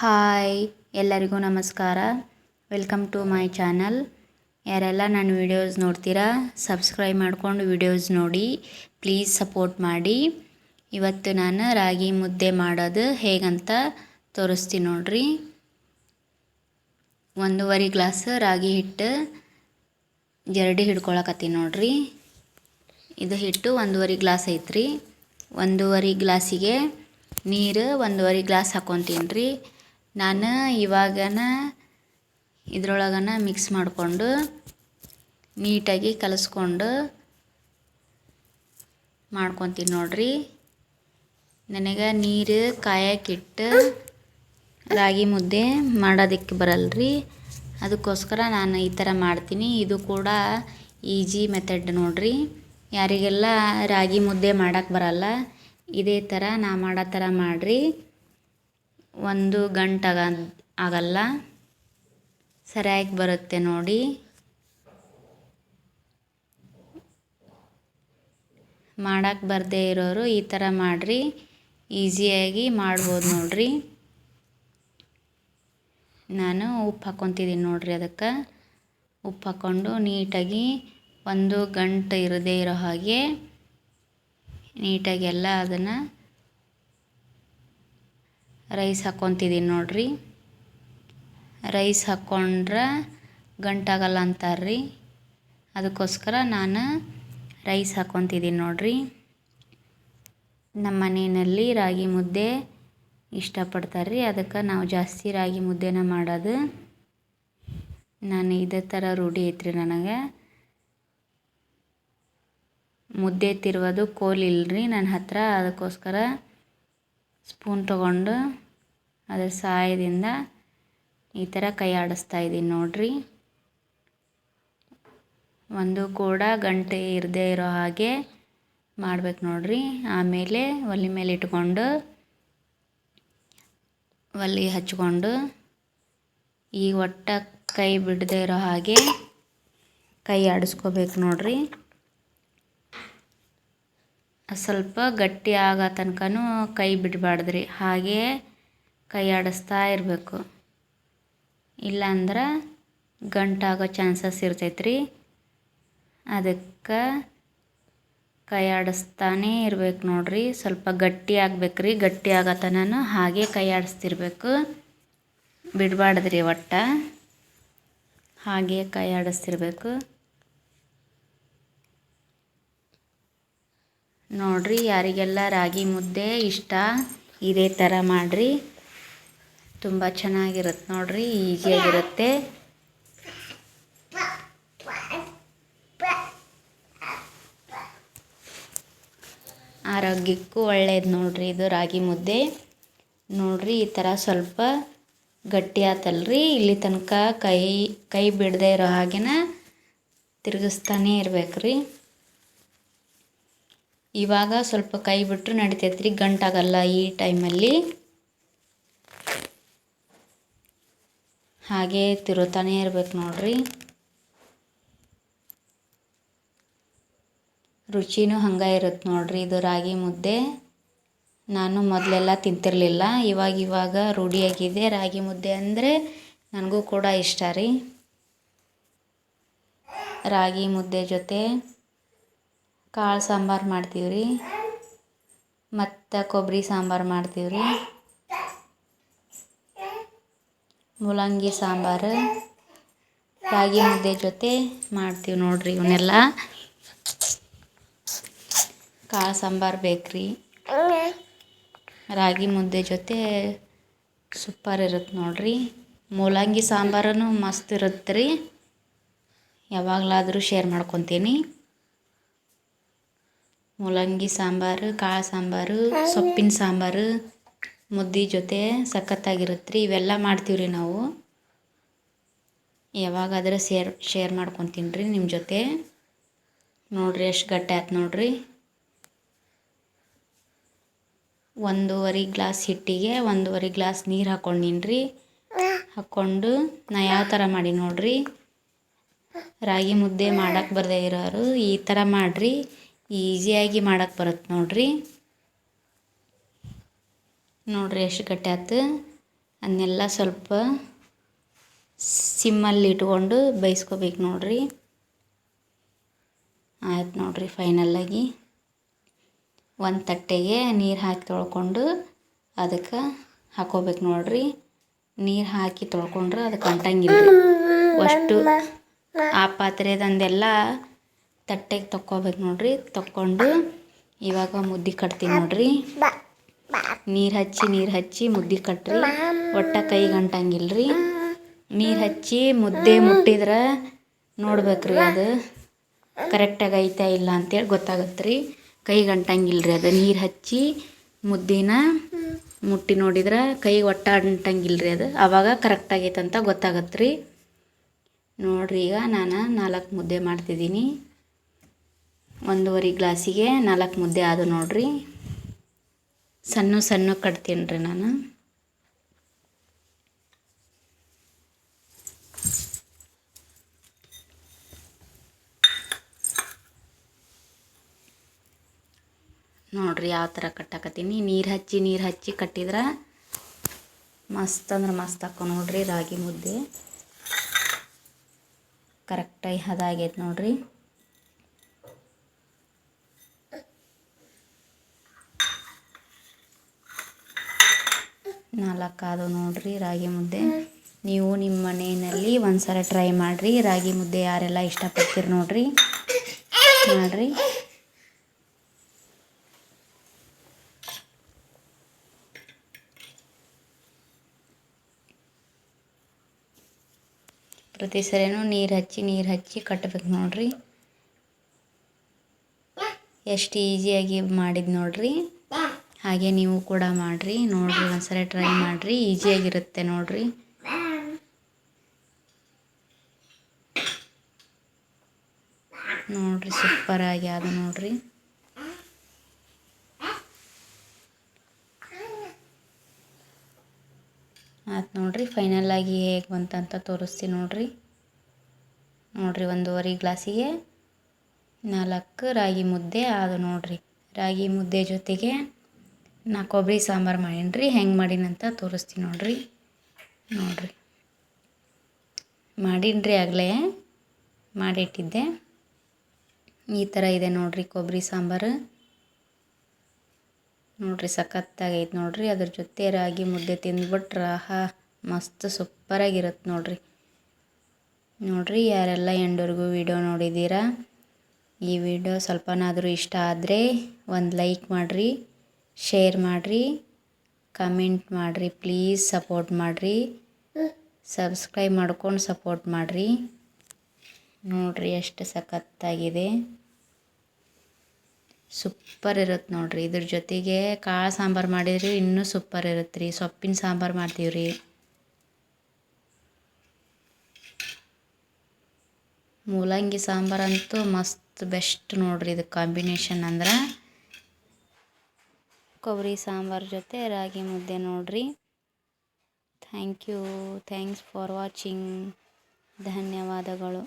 Hi, ಎಲ್ಲರಿಗೂ ನಮಸ್ಕಾರ. Welcome to my channel ಯಾರೆಲ್ಲ ನನ್ನ ವಿಡಿಯೋಸ್ ನೋಡ್ತೀರಾ ಸಬ್ಸ್ಕ್ರೈಬ್ ಮಾಡ್ಕೊಂಡು ವಿಡಿಯೋಸ್ ನೋಡಿ ಪ್ಲೀಸ್ ಸಪೋರ್ಟ್ ಮಾಡಿ. ಇವತ್ತು ನಾನು ರಾಗಿ ಮುದ್ದೆ ಮಾಡೋದು ಹೇಗಂತ ತೋರಿಸ್ತೀನಿ ನೋಡ್ರಿ. ಒಂದೂವರೆ ಗ್ಲಾಸ್ ರಾಗಿ ಹಿಟ್ಟು ಜರಡಿ ಹಿಡ್ಕೊಳಕತ್ತೀನಿ ನೋಡ್ರಿ. ಇದು ಹಿಟ್ಟು ಒಂದೂವರೆ ಗ್ಲಾಸ್ ಐತ್ರಿ. ಒಂದೂವರೆ ಗ್ಲಾಸಿಗೆ ನೀರು ಒಂದೂವರೆ ಗ್ಲಾಸ್ ಹಾಕ್ಕೊತೀನಿ ರೀ. ನಾನು ಇವಾಗನ ಇದ್ರೊಳಗನ ಮಿಕ್ಸ್ ಮಾಡಿಕೊಂಡು ನೀಟಾಗಿ ಕಲಸ್ಕೊಂಡು ಮಾಡ್ಕೊತೀನಿ ನೋಡ್ರಿ. ನನಗೆ ನೀರು ಕಾಯಕ್ಕಿಟ್ಟು ರಾಗಿ ಮುದ್ದೆ ಮಾಡೋದಕ್ಕೆ ಬರಲ್ರಿ. ಅದಕ್ಕೋಸ್ಕರ ನಾನು ಈ ಥರ ಮಾಡ್ತೀನಿ. ಇದು ಕೂಡ ಈಜಿ ಮೆಥಡ್ ನೋಡ್ರಿ. ಯಾರಿಗೆಲ್ಲ ರಾಗಿ ಮುದ್ದೆ ಮಾಡೋಕ್ಕೆ ಬರಲ್ಲ, ಇದೇ ಥರ ನಾ ಮಾಡೋ ಥರ ಮಾಡಿರಿ. ಒಂದು ಗಂಟಾಗ ಆಗಲ್ಲ. ಸರಿಯಾಗಿ ಬರುತ್ತೆ ನೋಡಿ. ಮಾಡಕ್ಕೆ ಬರದೇ ಇರೋರು ಈ ಥರ ಮಾಡಿರಿ. ಈಸಿಯಾಗಿ ಮಾಡ್ಬೋದು ನೋಡ್ರಿ. ನಾನು ಉಪ್ಪು ಹಾಕ್ಕೊತಿದ್ದೀನಿ ನೋಡ್ರಿ ಅದಕ್ಕೆ. ಉಪ್ಪು ಹಾಕ್ಕೊಂಡು ನೀಟಾಗಿ ಒಂದು ಗಂಟೆ ಇರದೇ ಇರೋ ಹಾಗೆ ನೀಟಾಗಿ ಎಲ್ಲ ಅದನ್ನು ರೈಸ್ ಹಾಕ್ಕೊತಿದ್ದೀನಿ ನೋಡಿರಿ. ರೈಸ್ ಹಾಕ್ಕೊಂಡ್ರೆ ಗಂಟಾಗಲ್ಲ ಅಂತಾರ್ರಿ. ಅದಕ್ಕೋಸ್ಕರ ನಾನು ರೈಸ್ ಹಾಕ್ಕೊತಿದ್ದೀನಿ ನೋಡಿರಿ. ನಮ್ಮ ಮನೆಯಲ್ಲಿ ರಾಗಿ ಮುದ್ದೆ ಇಷ್ಟಪಡ್ತಾರೆ ರೀ ಅದಕ್ಕೆ ನಾವು ಜಾಸ್ತಿ ರಾಗಿ ಮುದ್ದೆನ ಮಾಡೋದು. ನಾನು ಇದೇ ಥರ ರೂಢಿ ಐತ್ರಿ ನನಗೆ. ಮುದ್ದೆ ತಿರುವುದು ಕೋಲ್ ಇಲ್ಲರಿ ನನ್ನ ಹತ್ರ ಅದಕ್ಕೋಸ್ಕರ ಸ್ಪೂನ್ ತಗೊಂಡು ಅದರ ಸಹಾಯದಿಂದ ಈ ಥರ ಕೈ ಆಡಿಸ್ತಾ ಇದ್ದೀನಿ ನೋಡ್ರಿ. ಒಂದು ಕೂಡ ಗಂಟೆ ಇರದೇ ಇರೋ ಹಾಗೆ ಮಾಡ್ಬೇಕು ನೋಡ್ರಿ. ಆಮೇಲೆ ಒಲೆ ಮೇಲೆ ಇಟ್ಕೊಂಡು ಒಲೆ ಹಚ್ಕೊಂಡು ಈ ಒಟ್ಟ ಕೈ ಬಿಡದೇ ಇರೋ ಹಾಗೆ ಕೈ ಆಡಿಸ್ಕೋಬೇಕು ನೋಡ್ರಿ. ಸ್ವಲ್ಪ ಗಟ್ಟಿ ಆಗೋ ತನಕನೂ ಕೈ ಬಿಡಬಾರ್ದ್ರಿ. ಹಾಗೇ ಕೈ ಆಡಿಸ್ತಾ ಇರಬೇಕು. ಇಲ್ಲಾಂದ್ರೆ ಗಂಟಾಗೋ ಚಾನ್ಸಸ್ ಇರ್ತೈತ್ರಿ. ಅದಕ್ಕೆ ಕೈ ಆಡಿಸ್ತಾನೇ ಇರ್ಬೇಕು ನೋಡ್ರಿ. ಸ್ವಲ್ಪ ಗಟ್ಟಿ ಆಗ್ಬೇಕು ರೀ ಗಟ್ಟಿ ಆಗತನೂ ಹಾಗೆ ಕೈ ಆಡಿಸ್ತಿರ್ಬೇಕು. ಬಿಡಬಾರ್ದ್ರಿ ಒಟ್ಟ. ಹಾಗೆ ಕೈ ಆಡಿಸ್ತಿರ್ಬೇಕು. ನೋಡ್ರಿ, ಯಾರಿಗೆಲ್ಲ ರಾಗಿ ಮುದ್ದೆ ಇಷ್ಟ, ಇದೇ ಥರ ಮಾಡಿರಿ. ತುಂಬ ಚೆನ್ನಾಗಿರುತ್ತೆ ನೋಡ್ರಿ ಈಸಿಯಾಗಿರುತ್ತೆ ಆರೋಗ್ಯಕ್ಕೂ ಒಳ್ಳೇದು ನೋಡ್ರಿ ಇದು ರಾಗಿ ಮುದ್ದೆ. ನೋಡ್ರಿ, ಈ ಥರ ಸ್ವಲ್ಪ ಗಟ್ಟಿ ಆತಲ್ರಿ. ಇಲ್ಲಿ ತನಕ ಕೈ ಕೈ ಬಿಡದೆ ಇರೋ ಹಾಗೆನ ತಿರುಗಿಸ್ತಾನೇ ಇರ್ಬೇಕು ರೀ ಇವಾಗ ಸ್ವಲ್ಪ ಕೈ ಬಿಟ್ಟರು ನಡಿತೈತೆ ರೀ ಗಂಟಾಗಲ್ಲ ಈ ಟೈಮಲ್ಲಿ. ಹಾಗೆ ತಿರುತ್ತಾನೇ ಇರ್ಬೇಕು ನೋಡ್ರಿ. ರುಚಿನೂ ಹಂಗೆ ಇರುತ್ತೆ ನೋಡ್ರಿ ಇದು ರಾಗಿ ಮುದ್ದೆ. ನಾನು ಮೊದಲೆಲ್ಲ ತಿಂತಿರಲಿಲ್ಲ, ಇವಾಗ ಇವಾಗ ರೂಢಿಯಾಗಿದೆ ರಾಗಿ ಮುದ್ದೆ ಅಂದರೆ ನನಗೂ ಕೂಡ ಇಷ್ಟ ರೀ. ರಾಗಿ ಮುದ್ದೆ ಜೊತೆ ಕಾಳು ಸಾಂಬಾರು ಮಾಡ್ತೀವಿ ರೀ. ಮತ್ತು ಕೊಬ್ಬರಿ ಸಾಂಬಾರು ಮಾಡ್ತೀವಿ ರೀ. ಮೂಲಂಗಿ ಸಾಂಬಾರು, ರಾಗಿ ಮುದ್ದೆ ಜೊತೆ ಮಾಡ್ತೀವಿ ನೋಡ್ರಿ ಇವನ್ನೆಲ್ಲ. ಕಾಳು ಸಾಂಬಾರು ಬೇಕ್ರಿ. ರಾಗಿ ಮುದ್ದೆ ಜೊತೆ ಸೂಪರ್ ಇರುತ್ತೆ ನೋಡ್ರಿ. ಮೂಲಂಗಿ ಸಾಂಬಾರು ಮಸ್ತ್ ಇರುತ್ತೆ ರೀ. ಯಾವಾಗಲಾದರೂ ಶೇರ್ ಮಾಡ್ಕೊತೀನಿ. ಮೂಲಂಗಿ ಸಾಂಬಾರು, ಕಾಳು ಸಾಂಬಾರು, ಸೊಪ್ಪಿನ ಸಾಂಬಾರು, ಮುದ್ದೆ ಜೊತೆ ಸಖತ್ತಾಗಿರುತ್ತೆ ರೀ ಇವೆಲ್ಲ ಮಾಡ್ತೀವಿ ರೀ ನಾವು. ಯಾವಾಗಾದರೂ ಶೇರ್ ಶೇರ್ ಮಾಡ್ಕೊತೀನಿ ರೀ ನಿಮ್ಮ ಜೊತೆ. ನೋಡಿರಿ ಎಷ್ಟು ಗಟ್ಟಿ ಆಯ್ತು ನೋಡ್ರಿ. ಒಂದೂವರೆ ಗ್ಲಾಸ್ ಹಿಟ್ಟಿಗೆ ಒಂದೂವರೆ ಗ್ಲಾಸ್ ನೀರು ಹಾಕೊಂಡಿನ್ರಿ. ರೀ ಹಾಕ್ಕೊಂಡು ನಾ ಯಾವ ಥರ ಮಾಡಿ ನೋಡ್ರಿ. ರಾಗಿ ಮುದ್ದೆ ಮಾಡೋಕ್ಕೆ ಬರದೇ ಇರೋರು ಈ ಥರ ಮಾಡಿರಿ. ಈಸಿಯಾಗಿ ಮಾಡೋಕ್ಕೆ ಬರುತ್ತೆ ನೋಡಿರಿ. ನೋಡ್ರಿ ಎಷ್ಟು ಗಟ್ಟಿ ಆಯ್ತು ಅದನ್ನೆಲ್ಲ ಸ್ವಲ್ಪ ಸಿಮ್ಮಲ್ಲಿ ಇಟ್ಕೊಂಡು ಬೇಯಿಸ್ಕೋಬೇಕು ನೋಡ್ರಿ. ಆಯ್ತು ನೋಡ್ರಿ ಫೈನಲ್ಲಾಗಿ ಒಂದು ತಟ್ಟೆಗೆ ನೀರು ಹಾಕಿ ತೊಳ್ಕೊಂಡು ಅದಕ್ಕೆ ಹಾಕೋಬೇಕು ನೋಡ್ರಿ. ನೀರು ಹಾಕಿ ತೊಳ್ಕೊಂಡ್ರೆ ಅದಕ್ಕೆ ಅಂಟಂಗಿಲ್ಲ ಅಷ್ಟು ಆ ಪಾತ್ರೆದಂದೆಲ್ಲ ತಟ್ಟೆಗೆ ತಕ್ಕೋಬೇಕು ನೋಡ್ರಿ. ತಕ್ಕೊಂಡು ಇವಾಗ ಮುದ್ದೆ ಕಟ್ತೀನಿ ನೋಡ್ರಿ. ನೀರು ಹಚ್ಚಿ ನೀರು ಹಚ್ಚಿ ಮುದ್ದೆ ಕಟ್ರಿ. ಒಟ್ಟ ಕೈಗೆ ರೀ ನೀರು ಹಚ್ಚಿ ಮುದ್ದೆ ಮುಟ್ಟಿದ್ರೆ ನೋಡ್ಬೇಕ್ರಿ ಅದು. ಕರೆಕ್ಟಾಗಿ ಐತಾ ಇಲ್ಲ ಅಂತೇಳಿ ಗೊತ್ತಾಗತ್ತೆ ರೀ ಕೈಗೆ ರೀ ಅದು. ನೀರು ಹಚ್ಚಿ ಮುದ್ದಿನ ಮುಟ್ಟಿ ನೋಡಿದ್ರೆ ಕೈ ಒಟ್ಟ ಅಂಟಂಗಿಲ್ರಿ ಅದು. ಆವಾಗ ಕರೆಕ್ಟಾಗೈತಂತ ಅಂತ ಗೊತ್ತಾಗತ್ತೆ ರೀ ನೋಡ್ರಿ ಈಗ ನಾನು ನಾಲ್ಕು ಮುದ್ದೆ ಮಾಡ್ತಿದ್ದೀನಿ. ಒಂದೂವರೆ ಗ್ಲಾಸಿಗೆ ನಾಲ್ಕು ಮುದ್ದೆ ಆದ ನೋಡ್ರಿ. ಸಣ್ಣ ಸಣ್ಣ ಕಟ್ತೀನಿ ರೀ ನಾನು. ನೋಡ್ರಿ ಯಾವ ಥರ ಕಟ್ಟಾಕತ್ತೀನಿ. ನೀರು ಹಚ್ಚಿ ನೀರು ಹಚ್ಚಿ ಕಟ್ಟಿದ್ರೆ ಮಸ್ತ್ ಅಂದ್ರೆ ಮಸ್ತ್ ಹಾಕೋ ನೋಡ್ರಿ ರಾಗಿ ಮುದ್ದೆ. ಕರೆಕ್ಟಾಗಿ ಹದಾಗೈತೆ ನೋಡ್ರಿ. ನಾಲ್ಕು ನೋಡಿರಿ ರಾಗಿ ಮುದ್ದೆ. ನೀವು ನಿಮ್ಮ ಮನೆಯಲ್ಲಿ ಒಂದ್ಸಲ ಟ್ರೈ ಮಾಡಿರಿ. ರಾಗಿ ಮುದ್ದೆ ಯಾರೆಲ್ಲ ಇಷ್ಟಪಡ್ತೀರಿ ನೋಡ್ರಿ. ಮಾಡಿರಿ. ಪ್ರತಿ ಸರಿನೂ ನೀರು ಹಚ್ಚಿ ನೀರು ಹಚ್ಚಿ ಕಟ್ಟಬೇಕು ನೋಡ್ರಿ. ಎಷ್ಟು ಈಸಿಯಾಗಿ ಮಾಡಿದ್ದು ನೋಡ್ರಿ. ಹಾಗೆ ನೀವು ಕೂಡ ಮಾಡಿರಿ, ನೋಡಿರಿ, ಒಂದ್ಸರಿ ಟ್ರೈ ಮಾಡಿರಿ ಈಸಿಯಾಗಿರುತ್ತೆ ನೋಡಿರಿ. ಸೂಪರ್ ಸೂಪರಾಗಿ ಅದು ನೋಡಿರಿ. ಆಯ್ತು ನೋಡಿರಿ ಫೈನಲ್ ಆಗಿ ಹೇಗೆ ಬಂತಂತ ತೋರಿಸ್ತೀನಿ ನೋಡಿರಿ. ನೋಡಿರಿ, ಒಂದೂವರೆ ಗ್ಲಾಸಿಗೆ ನಾಲ್ಕು ರಾಗಿ ಮುದ್ದೆ ಅದು ನೋಡಿರಿ. ರಾಗಿ ಮುದ್ದೆ ಜೊತೆಗೆ ನಾ ಕೊಬ್ಬರಿ ಸಾಂಬಾರು ಮಾಡೀನಿ ರೀ ಹೆಂಗೆ ಮಾಡೀನಂತ ತೋರಿಸ್ತೀನಿ ನೋಡ್ರಿ. ನೋಡ್ರಿ. ಮಾಡೀನಿ ರೀ ಆಗಲೇ, ಮಾಡಿಟ್ಟಿದ್ದೆ. ಈ ಥರ ಇದೆ ನೋಡ್ರಿ ಕೊಬ್ಬರಿ ಸಾಂಬಾರು. ನೋಡ್ರಿ ಸಖತ್ತಾಗೈತೆ ನೋಡ್ರಿ, ಅದ್ರ ಜೊತೆ ರಾಗಿ ಮುದ್ದೆ ತಿಂದ್ಬಿಟ್ರೆ ಆಹಾ, ಮಸ್ತ್ ಸೂಪರಾಗಿರುತ್ತೆ ನೋಡ್ರಿ. ನೋಡ್ರಿ ಯಾರೆಲ್ಲ ಎಂಡೋರ್ಗೂ ವಿಡಿಯೋ ನೋಡಿದ್ದೀರಾ, ಈ ವಿಡಿಯೋ ಸ್ವಲ್ಪನಾದರೂ ಇಷ್ಟ ಆದರೆ ಒಂದು ಲೈಕ್ ಮಾಡಿರಿ. ಶೇರ್ ಮಾಡಿರಿ ಕಮೆಂಟ್ ಮಾಡಿರಿ ಪ್ಲೀಸ್ ಸಪೋರ್ಟ್ ಮಾಡಿರಿ. ಸಬ್ಸ್ಕ್ರೈಬ್ ಮಾಡ್ಕೊಂಡು ಸಪೋರ್ಟ್ ಮಾಡಿರಿ. ನೋಡಿರಿ ಎಷ್ಟು ಸಖತ್ತಾಗಿದೆ. ಸೂಪರ್ ಇರುತ್ತೆ ನೋಡಿರಿ. ಇದ್ರ ಜೊತೆಗೆ ಕಾಳು ಸಾಂಬಾರು ಮಾಡಿದ್ರೆ, ಇನ್ನೂ ಸೂಪರ್ ಇರುತ್ತೆ ರೀ. ಸೊಪ್ಪಿನ ಸಾಂಬಾರು ಮಾಡ್ತೀವಿ ಮೂಲಂಗಿ ಸಾಂಬಾರಂತೂ ಮಸ್ತ್ ಬೆಸ್ಟ್ ನೋಡಿರಿ ಇದು ಕಾಂಬಿನೇಷನ್ ಅಂದ್ರೆ. ಕೊಬ್ಬರಿ ಸಾಂಬಾರು ಜೊತೆ ರಾಗಿ ಮುದ್ದೆ ನೋಡ್ರಿ. Thank you thanks for watching ಧನ್ಯವಾದಗಳು.